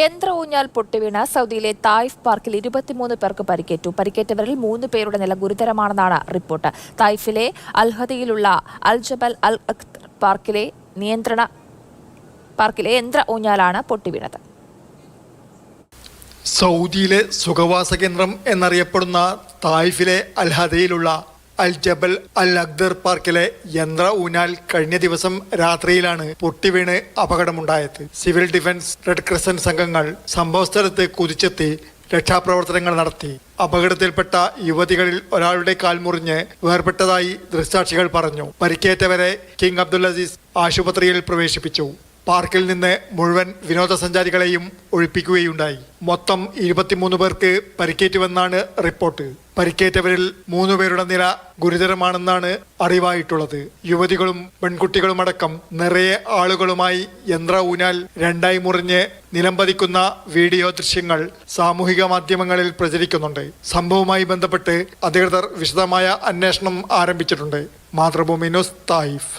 യന്ത്ര ഊഞ്ഞാൽ പൊട്ടിവീണ സൗദിയിലെ തായിഫ് പാർക്കിൽ ഇരുപത്തിമൂന്ന് പേർക്ക് പരിക്കേറ്റു. പരിക്കേറ്റവരിൽ മൂന്ന് പേരുടെ നില ഗുരുതരമാണെന്നാണ് റിപ്പോർട്ട്. തായിഫിലെ അൽഹദയിലുള്ള അൽ ജബൽ അൽ അഖ്തർ പാർക്കിലെ നിയന്ത്രണ പാർക്കിലെ യന്ത്ര ഊഞ്ഞാലാണ് പൊട്ടിവീണത് സൗദിയിലെ സുഖവാസ കേന്ദ്രം എന്നറിയപ്പെടുന്ന തായിഫിലെ അൽഹദയിലുള്ള അൽ ജബൽ അൽ അക്ദർ പാർക്കിലെ യന്ത്ര ഊനാൽ കഴിഞ്ഞ ദിവസം രാത്രിയിലാണ് പൊട്ടിവീണ് അപകടമുണ്ടായത്. സിവിൽ ഡിഫൻസ് റെഡ് ക്രസന്റ് സംഘങ്ങൾ സംഭവസ്ഥലത്ത് കുതിച്ചെത്തി രക്ഷാപ്രവർത്തനങ്ങൾ നടത്തി. അപകടത്തിൽപ്പെട്ട യുവതികളിൽ ഒരാളുടെ കാൽ മുറിഞ്ഞ് വേർപെട്ടതായി ദൃക്സാക്ഷികൾ പറഞ്ഞു. പരിക്കേറ്റവരെ കിങ് അബ്ദുൽ അസീസ് ആശുപത്രിയിൽ പ്രവേശിപ്പിച്ചു. പാർക്കിൽ നിന്ന് മുഴുവൻ വിനോദസഞ്ചാരികളെയും ഒഴിപ്പിക്കുകയുണ്ടായി. മൊത്തം ഇരുപത്തിമൂന്ന് പേർക്ക് പരിക്കേറ്റുവെന്നാണ് റിപ്പോർട്ട്. പരിക്കേറ്റവരിൽ മൂന്ന് പേരുടെ നില ഗുരുതരമാണെന്നാണ് അറിവായിട്ടുള്ളത്. യുവതികളും പെൺകുട്ടികളുമടക്കം നിറയെ ആളുകളുമായി യന്ത്ര ഊനാൽ രണ്ടായി മുറിഞ്ഞ് നിലംപതിക്കുന്ന വീഡിയോ ദൃശ്യങ്ങൾ സാമൂഹിക മാധ്യമങ്ങളിൽ പ്രചരിക്കുന്നുണ്ട്. സംഭവവുമായി ബന്ധപ്പെട്ട് അധികൃതർ വിശദമായ അന്വേഷണം ആരംഭിച്ചിട്ടുണ്ട്. Mathrubhumi news Taif.